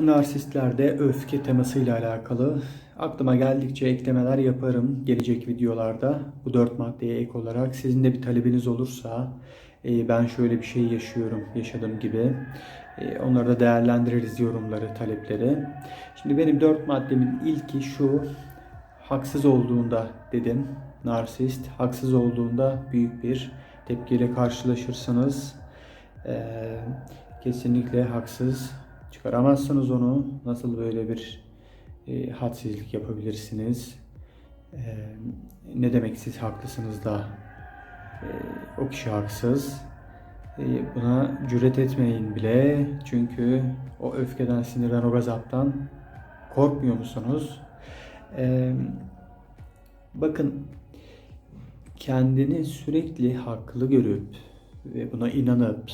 Narsistlerde öfke temasıyla alakalı aklıma geldikçe eklemeler yaparım gelecek videolarda. Bu dört maddeye ek olarak sizin de bir talebiniz olursa e, ben şöyle bir şey yaşıyorum, yaşadığım gibi. E, Onları da değerlendiririz yorumları, talepleri. Şimdi benim dört maddemin ilki şu. Haksız olduğunda dedim. Narsist haksız olduğunda büyük bir tepkiyle karşılaşırsınız. E, kesinlikle haksız çıkaramazsınız onu. Nasıl böyle bir e, hadsizlik yapabilirsiniz? E, ne demek siz haklısınız da e, o kişi haksız? E, buna cüret etmeyin bile. Çünkü o öfkeden, sinirden, o gazaptan korkmuyor musunuz? E, bakın kendini sürekli haklı görüp ve buna inanıp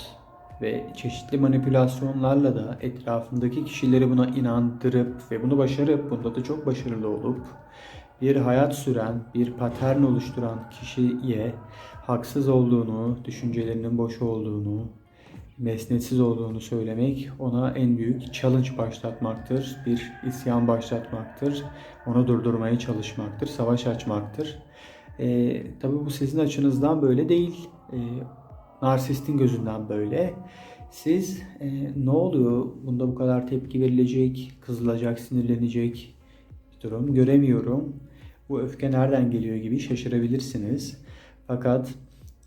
ve çeşitli manipülasyonlarla da etrafındaki kişileri buna inandırıp ve bunu başarıp bunda da çok başarılı olup bir hayat süren, bir patern oluşturan kişiye haksız olduğunu, düşüncelerinin boş olduğunu, mesnetsiz olduğunu söylemek ona en büyük challenge başlatmaktır. Bir isyan başlatmaktır. Onu durdurmaya çalışmaktır. Savaş açmaktır. Ee, tabii bu sizin açınızdan böyle değil. Ee, narsistin gözünden böyle. Siz e, ne oluyor? Bunda bu kadar tepki verilecek, kızılacak, sinirlenecek durum göremiyorum. Bu öfke nereden geliyor gibi şaşırabilirsiniz. Fakat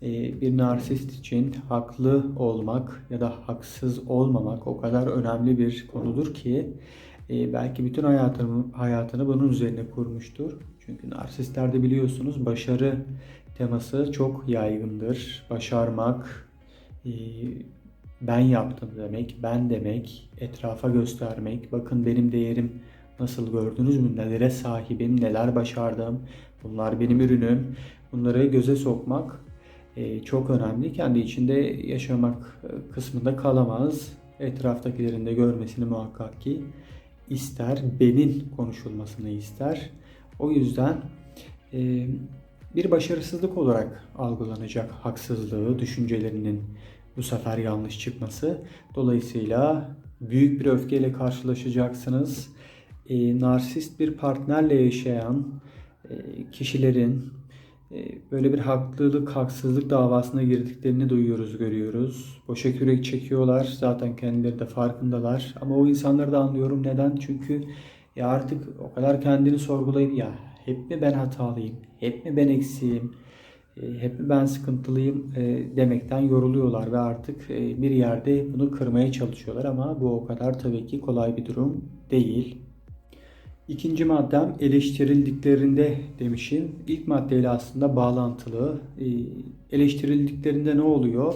e, bir narsist için haklı olmak ya da haksız olmamak o kadar önemli bir konudur ki e, belki bütün hayatını, hayatını bunun üzerine kurmuştur. Çünkü narsistlerde biliyorsunuz başarı teması çok yaygındır. Başarmak, e, ben yaptım demek, ben demek, etrafa göstermek, bakın benim değerim nasıl gördünüz mü, nelere sahibim, neler başardım, bunlar benim ürünüm. Bunları göze sokmak e, çok önemli. Kendi içinde yaşamak e, kısmında kalamaz. Etraftakilerin de görmesini muhakkak ki ister, benim konuşulmasını ister. O yüzden e, bir başarısızlık olarak algılanacak haksızlığı, düşüncelerinin bu sefer yanlış çıkması. Dolayısıyla büyük bir öfkeyle karşılaşacaksınız. E, narsist bir partnerle yaşayan e, kişilerin e, böyle bir haklılık, haksızlık davasına girdiklerini duyuyoruz, görüyoruz. Boşa yürek çekiyorlar. Zaten kendileri de farkındalar. Ama o insanları da anlıyorum. Neden? Çünkü ya artık o kadar kendini sorgulayıp ya hep mi ben hatalıyım? Hep mi ben eksiğim? E, hep mi ben sıkıntılıyım e, demekten yoruluyorlar ve artık e, bir yerde bunu kırmaya çalışıyorlar ama bu o kadar tabii ki kolay bir durum değil. İkinci maddem eleştirildiklerinde demişim. İlk maddeyle aslında bağlantılı. Eleştirildiklerinde ne oluyor?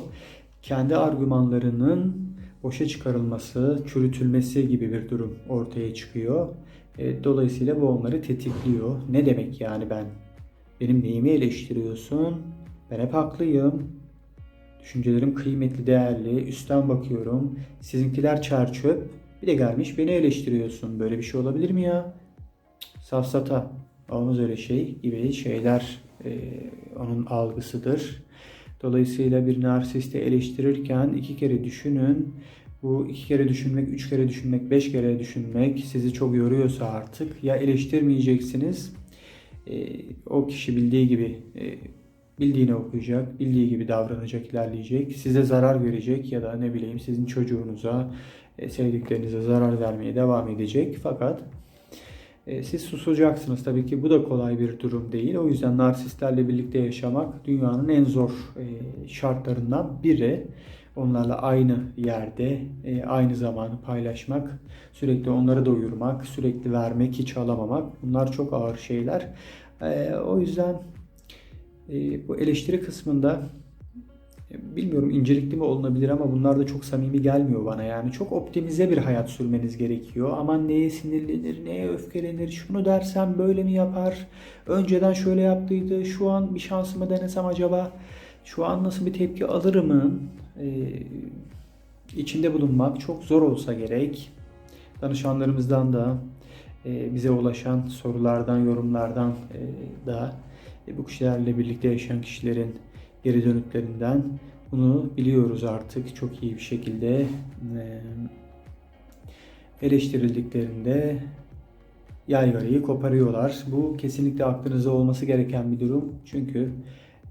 Kendi argümanlarının boşa çıkarılması, çürütülmesi gibi bir durum ortaya çıkıyor. Dolayısıyla bu onları tetikliyor. Ne demek yani ben benim neyimi eleştiriyorsun? Ben hep haklıyım. Düşüncelerim kıymetli, değerli. Üstten bakıyorum. Sizinkiler çerçöp. Bir de gelmiş beni eleştiriyorsun. Böyle bir şey olabilir mi ya? Safsata. Olmaz öyle şey gibi şeyler e, onun algısıdır. Dolayısıyla bir narsisti eleştirirken iki kere düşünün. Bu iki kere düşünmek, üç kere düşünmek, beş kere düşünmek sizi çok yoruyorsa artık ya eleştirmeyeceksiniz e, o kişi bildiği gibi e, bildiğini okuyacak, bildiği gibi davranacak, ilerleyecek. Size zarar verecek ya da ne bileyim sizin çocuğunuza, e, sevdiklerinize zarar vermeye devam edecek. Fakat siz susacaksınız. Tabii ki bu da kolay bir durum değil. O yüzden narsistlerle birlikte yaşamak dünyanın en zor e, şartlarından biri. Onlarla aynı yerde, e, aynı zamanı paylaşmak, sürekli onları doyurmak, sürekli vermek, hiç alamamak bunlar çok ağır şeyler. E, o yüzden e, bu eleştiri kısmında bilmiyorum incelikli mi olunabilir ama bunlar da çok samimi gelmiyor bana. Yani çok optimize bir hayat sürmeniz gerekiyor. Aman neye sinirlenir, neye öfkelenir, şunu dersem böyle mi yapar, önceden şöyle yaptıydı, şu an bir şansımı denesem acaba şu an nasıl bir tepki alırımın e, içinde bulunmak çok zor olsa gerek. Danışanlarımızdan da e, bize ulaşan sorulardan, yorumlardan e, da e, bu kişilerle birlikte yaşayan kişilerin geri dönütlerinden bunu biliyoruz artık çok iyi bir şekilde. E, eleştirildiklerinde yaygarayı koparıyorlar. Bu kesinlikle aklınızda olması gereken bir durum. Çünkü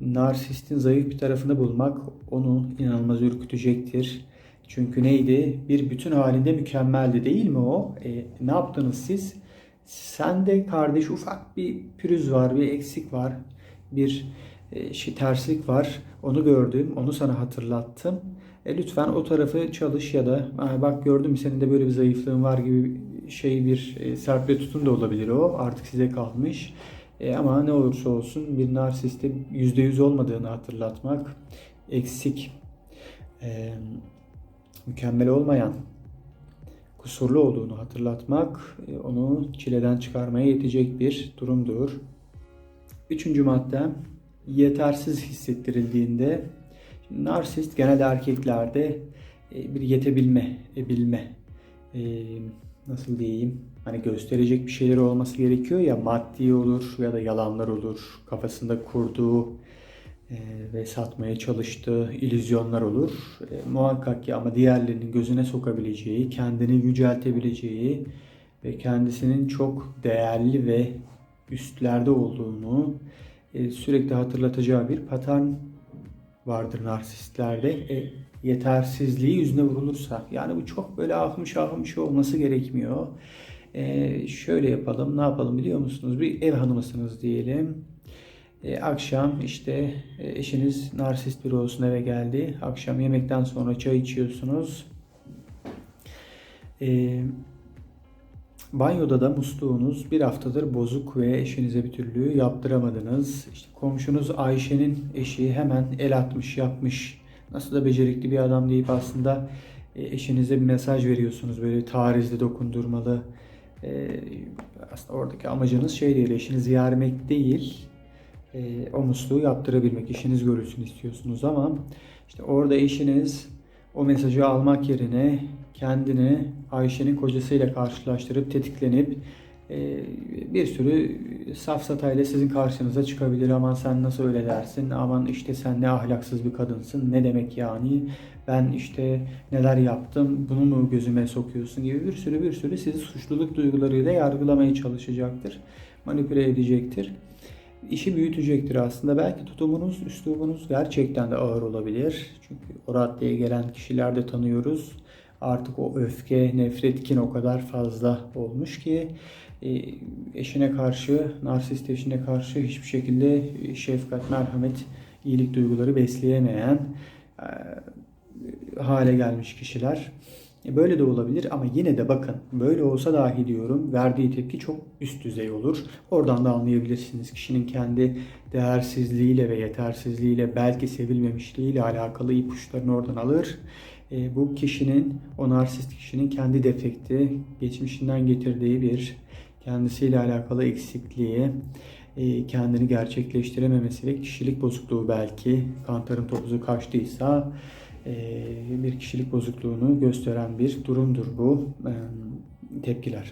narsistin zayıf bir tarafını bulmak onu inanılmaz ürkütecektir. Çünkü neydi? Bir bütün halinde mükemmeldi değil mi o? E, ne yaptınız siz? Sende kardeş ufak bir pürüz var, bir eksik var, bir e, terslik var. Onu gördüm, onu sana hatırlattım. E, lütfen o tarafı çalış ya da "Aa, bak gördün mü senin de böyle bir zayıflığın var gibi şey bir e, serpme tutun da olabilir o. Artık size kalmış. E, ama ne olursa olsun bir narsiste %100 olmadığını hatırlatmak, eksik, e, mükemmel olmayan, kusurlu olduğunu hatırlatmak e, onu çileden çıkarmaya yetecek bir durumdur. Üçüncü madde yetersiz hissettirildiğinde narsist genelde erkeklerde e, bir yetebilme, e, bilme, e, nasıl diyeyim hani gösterecek bir şeyleri olması gerekiyor ya maddi olur ya da yalanlar olur kafasında kurduğu ve satmaya çalıştığı illüzyonlar olur. E, muhakkak ki ama diğerlerinin gözüne sokabileceği, kendini yüceltebileceği ve kendisinin çok değerli ve üstlerde olduğunu sürekli hatırlatacağı bir patern vardır narsistlerde. E, yetersizliği yüzüne vurulursa yani bu çok böyle ahmış ahmış olması gerekmiyor. E, şöyle yapalım ne yapalım biliyor musunuz? Bir ev hanımısınız diyelim. E, akşam işte e, eşiniz narsist biri olsun eve geldi. Akşam yemekten sonra çay içiyorsunuz. E, banyoda da musluğunuz bir haftadır bozuk ve eşinize bir türlü yaptıramadınız. İşte komşunuz Ayşe'nin eşi hemen el atmış yapmış. Nasıl da becerikli bir adam deyip aslında e, eşinize bir mesaj veriyorsunuz. Böyle tarizli dokundurmalı. E, aslında oradaki amacınız şey değil, eşinizi yermek değil e, o musluğu yaptırabilmek, işiniz görülsün istiyorsunuz ama işte orada eşiniz o mesajı almak yerine kendini Ayşe'nin kocasıyla karşılaştırıp tetiklenip e, bir sürü safsatayla sizin karşınıza çıkabilir. Aman sen nasıl öyle dersin? Aman işte sen ne ahlaksız bir kadınsın. Ne demek yani? Ben işte neler yaptım? Bunu mu gözüme sokuyorsun gibi bir sürü bir sürü sizi suçluluk duygularıyla yargılamaya çalışacaktır. Manipüle edecektir işi büyütecektir aslında. Belki tutumunuz, üslubunuz gerçekten de ağır olabilir. Çünkü o raddeye gelen kişiler de tanıyoruz. Artık o öfke, nefret kin o kadar fazla olmuş ki e, eşine karşı, narsist eşine karşı hiçbir şekilde şefkat, merhamet, iyilik duyguları besleyemeyen e, hale gelmiş kişiler. E, Böyle de olabilir ama yine de bakın böyle olsa dahi diyorum verdiği tepki çok üst düzey olur. Oradan da anlayabilirsiniz kişinin kendi değersizliğiyle ve yetersizliğiyle belki sevilmemişliğiyle alakalı ipuçlarını oradan alır. E, bu kişinin, o narsist kişinin kendi defekti, geçmişinden getirdiği bir kendisiyle alakalı eksikliği, e, kendini gerçekleştirememesi ve kişilik bozukluğu belki kantarın topuzu kaçtıysa bir kişilik bozukluğunu gösteren bir durumdur bu tepkiler.